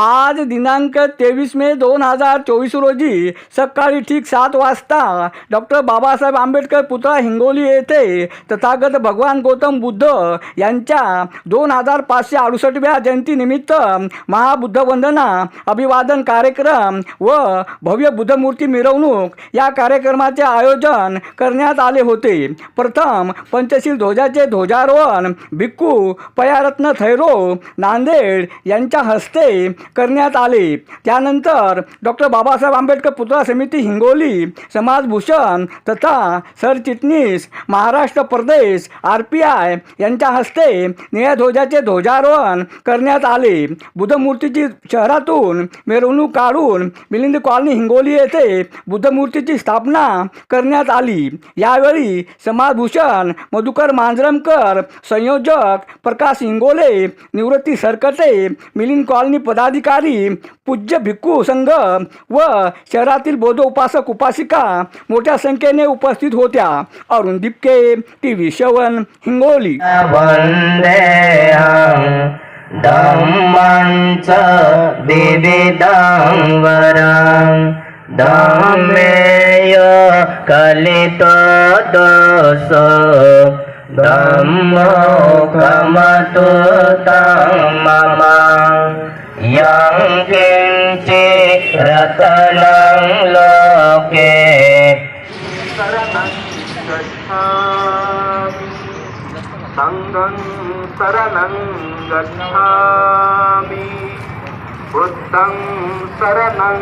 आज दिनांक तेवीस मे दोन हजार चोवीस रोजी सकाळी ठीक सात वाजता डॉक्टर बाबासाहेब आंबेडकर पुतळा हिंगोली येथे तथागत भगवान गौतम बुद्ध यांच्या दोन हजार पाचशे अडुसष्टव्या जयंतीनिमित्त महाबुद्ध वंदना अभिवादन कार्यक्रम व भव्य बुद्धमूर्ती मिरवणूक या कार्यक्रमाचे आयोजन करण्यात आले होते. प्रथम पंचशील ध्वजाचे ध्वजारोहण भिक्खू पयारत्न थैरो नांदेड यांच्या हस्ते करण्यात आले. त्यानंतर डॉक्टर बाबासाहेब आंबेडकर पुतळा समिती हिंगोली समाजभूषण तथा सरचिटणीस महाराष्ट्र प्रदेश आर पी आय यांच्या हस्ते निळ्या ध्वजाचे ध्वजारोहण करण्यात आले. बुद्धमूर्तीची शहरातून मिरवणूक काढून मिलिंद कॉलनी हिंगोली येथे बुद्धमूर्तीची स्थापना करण्यात आली. यावेळी समाजभूषण मधुकर मांजरमकर संयोजक प्रकाश हिंगोले निवृत्ती सरकटे मिलिंद कॉलनी पदाधिकारी पूज्य भिक्खू संघ व शहरातील बौद्ध उपासक उपासिका मोठ्या संख्येने उपस्थित होत्या. अरुण दिपके टी व्ही शवन हिंगोली वन्देऽहं धम्मं च दोष धम्मो रतनं लोके सङ्गं शरणं गच्छामि। बुद्धं शरणं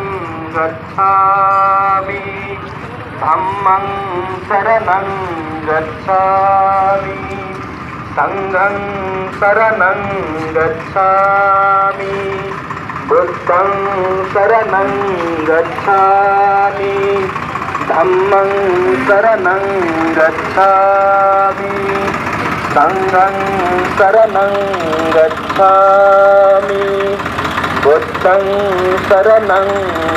गच्छामि। धम्मं शरणं गच्छामि। सङ्गं शरणं गच्छामि बुद्धं शरणं गच्छामि धम्मं शरणं गच्छामि सङ्गं शरणं गच्छामि बुद्धं शरणं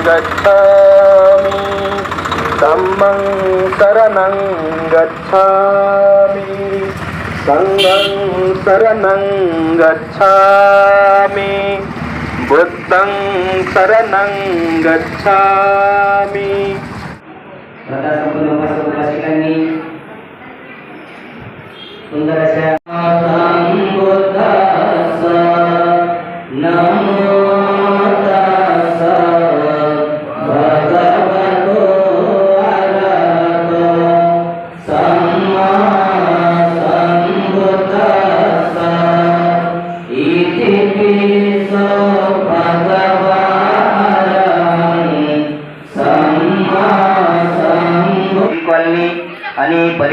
गच्छामि धम्मं शरणं गच्छामि सङ्गं शरणं गच्छामि बुद्धं शरणं गच्छामि। सुंदर अशा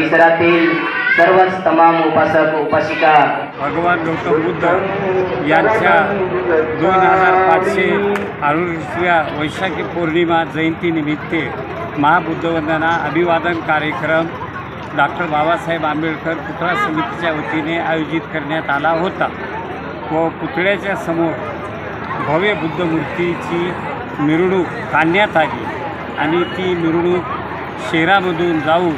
परिसरातील सर्वच तमाम उपासक उपासिका भगवान गौतम बुद्ध यांच्या दोन हजार पाचशे अडुसव्या वैशाखी पौर्णिमा जयंतीनिमित्त महाबुद्धवंदना अभिवादन कार्यक्रम डॉक्टर बाबासाहेब आंबेडकर पुतळा समितीच्या वतीने आयोजित करण्यात आला होता व पुतळ्याच्या समोर भव्य बुद्धमूर्तीची मिरवणूक काढण्यात आली आणि ती मिरवणूक शहरामधून जाऊन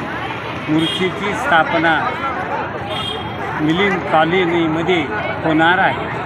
मूर्तीची स्थापना मिलिंद कॉलनीमध्ये होणार आहे.